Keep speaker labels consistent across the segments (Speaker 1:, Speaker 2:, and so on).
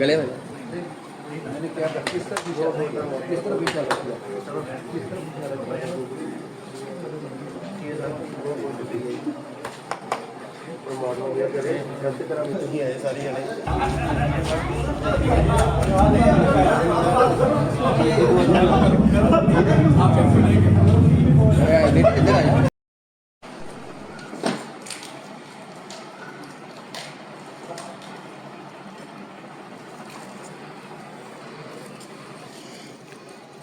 Speaker 1: गले में
Speaker 2: मैंने क्या कहा किस तरह की जॉब होता है किस तरह विचार रखा किस तरह विचार रखा परमात्मा ये करे गलत तरह में नहीं आए सारी जने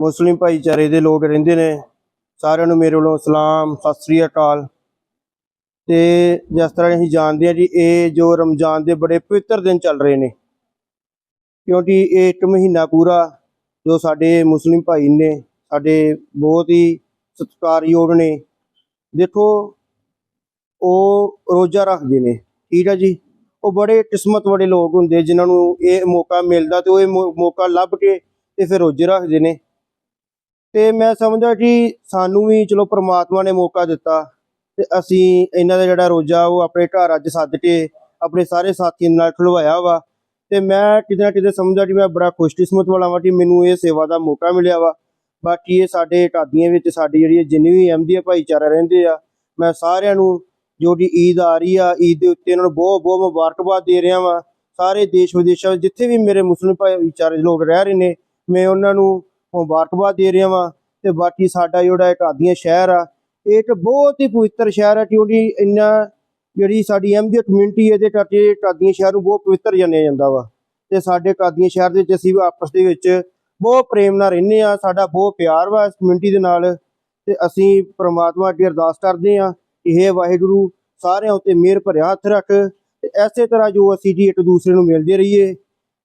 Speaker 3: ਮੁਸਲਿਮ ਭਾਈਚਾਰੇ ਦੇ ਲੋਕ ਰਹਿੰਦੇ ਨੇ। ਸਾਰਿਆਂ ਨੂੰ ਮੇਰੇ ਵੱਲੋਂ ਸਲਾਮ, ਸਤਿ ਸ੍ਰੀ ਅਕਾਲ। ਤੇ ਜਿਸ ਤਰ੍ਹਾਂ ਅਸੀਂ ਜਾਣਦੇ ਹਾਂ ਜੀ, ਇਹ ਜੋ ਰਮਜ਼ਾਨ ਦੇ ਬੜੇ ਪਵਿੱਤਰ ਦਿਨ ਚੱਲ ਰਹੇ ਨੇ। ਕਿਉਂਕਿ ਇਹ ਇੱਕ ਮਹੀਨਾ ਪੂਰਾ ਜੋ ਸਾਡੇ ਮੁਸਲਿਮ ਭਾਈ ਨੇ, ਸਾਡੇ ਬਹੁਤ ਹੀ ਸਤਿਕਾਰਯੋਗ ਨੇ। ਦੇਖੋ, ਉਹ ਰੋਜ਼ਾ ਰੱਖਦੇ ਨੇ, ਠੀਕ ਆ ਜੀ? ਉਹ ਬੜੇ ਕਿਸਮਤ ਵਾਲੇ ਲੋਕ ਹੁੰਦੇ ਜਿਨ੍ਹਾਂ ਨੂੰ ਇਹ ਮੌਕਾ ਮਿਲਦਾ ਤੇ ਉਹ ਇਹ ਮੌ- ਮੌਕਾ ਲੱਭ ਕੇ ਤੇ ਫਿਰ ਰੋਜ਼ੇ ਰੱਖਦੇ ਨੇ। ਤੇ ਮੈਂ ਸਮਝਦਾ ਕਿ ਸਾਨੂੰ ਵੀ ਚਲੋ ਪ੍ਰਮਾਤਮਾ ਨੇ ਮੌਕਾ ਦਿੱਤਾ ਤੇ ਅਸੀਂ ਇਹਨਾਂ ਦਾ ਜਿਹੜਾ ਰੋਜ਼ਾ ਉਹ ਆਪਣੇ ਘਰ ਅੱਜ ਸੱਦ ਕੇ ਆਪਣੇ ਸਾਰੇ ਸਾਥੀਆਂ ਨਾਲ ਖੁਲਵਾਇਆ ਵਾ। ਤੇ ਮੈਂ ਕਿਤੇ ਨਾ ਕਿਤੇ ਸਮਝਦਾ ਕਿ ਮੈਂ ਬੜਾ ਖੁਸ਼ਕਿਸਮਤ ਵਾਲਾ ਵਾਂ ਕਿ ਮੈਨੂੰ ਇਹ ਸੇਵਾ ਦਾ ਮੌਕਾ ਮਿਲਿਆ ਵਾ। ਬਾਕੀ ਇਹ ਸਾਡੇ ਢਾਦੀਆਂ ਵਿੱਚ ਸਾਡੀ ਜਿਹੜੀ ਜਿੰਨੀ ਵੀ ਅਹਿਮਦੀਆ ਭਾਈਚਾਰਾ ਰਹਿੰਦੇ ਆ, ਮੈਂ ਸਾਰਿਆਂ ਨੂੰ ਜੋ ਕਿ ਈਦ ਆ ਰਹੀ ਆ, ਈਦ ਦੇ ਉੱਤੇ ਇਹਨਾਂ ਨੂੰ ਬਹੁਤ ਬਹੁਤ ਮੁਬਾਰਕਬਾਦ ਦੇ ਰਿਹਾ ਵਾਂ। ਸਾਰੇ ਦੇਸ਼ ਵਿਦੇਸ਼ਾਂ ਜਿੱਥੇ ਵੀ ਮੇਰੇ ਮੁਸਲਿਮ ਭਾਈਚਾਰੇ ਦੇ ਲੋਕ ਰਹਿ ਰਹੇ ਨੇ, ਮੈਂ ਉਹਨਾਂ ਨੂੰ ਮੁਬਾਰਕਬਾਦ ਦੇ ਰਿਹਾ ਵਾਂ ਤੇ ਬਾਕੀ ਸਾਡਾ ਜਿਹੜਾ ਇਹ ਢਾਦੀਆਂ ਸ਼ਹਿਰ ਆ, ਇਹ ਇੱਕ ਬਹੁਤ ਹੀ ਪਵਿੱਤਰ ਸ਼ਹਿਰ ਆ ਕਿਉਂਕਿ ਇੰਨਾ ਜਿਹੜੀ ਸਾਡੀ ਅਹਿਮਦੀਆ ਕਮਿਊਨਿਟੀ ਇਹਦੇ ਕਰਕੇ ਢਾਦੀਆਂ ਸ਼ਹਿਰ ਨੂੰ ਬਹੁਤ ਪਵਿੱਤਰ ਜਾਣਿਆ ਜਾਂਦਾ ਵਾ। ਤੇ ਸਾਡੇ ਢਾਦੀਆਂ ਸ਼ਹਿਰ ਦੇ ਵਿੱਚ ਅਸੀਂ ਆਪਸ ਦੇ ਵਿੱਚ ਬਹੁਤ ਪ੍ਰੇਮ ਨਾਲ ਰਹਿੰਦੇ ਆ, ਸਾਡਾ ਬਹੁਤ ਪਿਆਰ ਵਾ ਇਸ ਕਮਿਊਨਿਟੀ ਦੇ ਨਾਲ ਤੇ ਅਸੀਂ ਪ੍ਰਮਾਤਮਾ ਅੱਗੇ ਅਰਦਾਸ ਕਰਦੇ ਆ ਇਹ ਵਾਹਿਗੁਰੂ, ਸਾਰਿਆਂ ਉੱਤੇ ਮਿਹਰ ਭਰਿਆ ਹੱਥ ਰੱਖ ਤੇ ਐਸੇ ਤਰ੍ਹਾਂ ਜੋ ਅਸੀਂ ਜੀ ਇੱਕ ਦੂਸਰੇ ਨੂੰ ਮਿਲਦੇ ਰਹੀਏ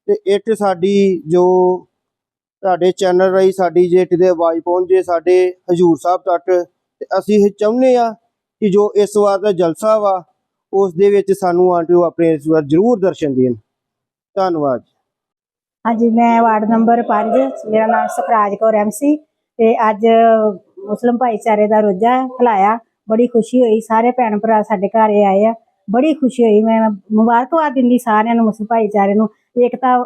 Speaker 3: ਤੇ ਇੱਕ ਸਾਡੀ ਜੋ ਤੁਹਾਡੇ ਚੈਨਲ ਰਾਹੀਂ ਸਾਡੀ ਜੇ ਕਿਤੇ ਆਵਾਜ਼ ਪਹੁੰਚੇ ਸਾਡੇ ਹਜੂਰ ਸਾਹਿਬ ਤੱਕ। ਤੇ ਅਸੀਂ ਇਹ ਚਾਹੁੰਦੇ ਆ ਕਿ ਜੋ ਇਸ ਵਾਰ ਦਾ ਜਲਸਾ ਵਾ ਉਸ ਦੇ ਵਿੱਚ ਸਾਨੂੰ ਆਣ ਆਪਣੇ ਇਸ ਵਾਰ ਜ਼ਰੂਰ ਦਰਸ਼ਨ ਦੇਣ। ਧੰਨਵਾਦ
Speaker 4: ਹਾਂਜੀ, ਮੈਂ ਵਾਰਡ ਨੰਬਰ 5 ਮੇਰਾ ਨਾਮ ਸਖਰਾਜ ਕੌਰ ਐਮਸੀ ਤੇ ਅੱਜ ਮੁਸਲਮ ਭਾਈਚਾਰੇ ਦਾ ਰੋਜ਼ਾ ਖਲਾਇਆ। ਬੜੀ ਖੁਸ਼ੀ ਹੋਈ, ਸਾਰੇ ਭੈਣ ਭਰਾ ਸਾਡੇ ਘਰ ਆਏ ਆ। ਬੜੀ ਖੁਸ਼ੀ ਹੋਈ, ਮੈਂ ਮੁਬਾਰਕਬਾਦ ਦਿੰਦੀ ਸਾਰਿਆਂ ਨੂੰ, ਮੁਸਲਮ ਭਾਈਚਾਰੇ ਨੂੰ। ਏਕਤਾ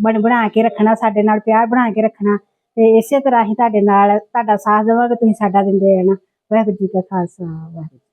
Speaker 4: ਬਣ ਬਣਾ ਕੇ ਰੱਖਣਾ, ਸਾਡੇ ਨਾਲ ਪਿਆਰ ਬਣਾ ਕੇ ਰੱਖਣਾ ਤੇ ਇਸੇ ਤਰ੍ਹਾਂ ਹੀ ਤੁਹਾਡੇ ਨਾਲ, ਤੁਹਾਡਾ ਸਾਥ ਦੇਵਾਂਗੇ, ਤੁਸੀਂ ਸਾਡਾ ਦਿੰਦੇ ਰਹਿਣਾ। ਵਾਹਿਗੁਰੂ ਜੀ ਕਾ ਖਾਲਸਾ, ਵਾਹਿਗੁਰੂ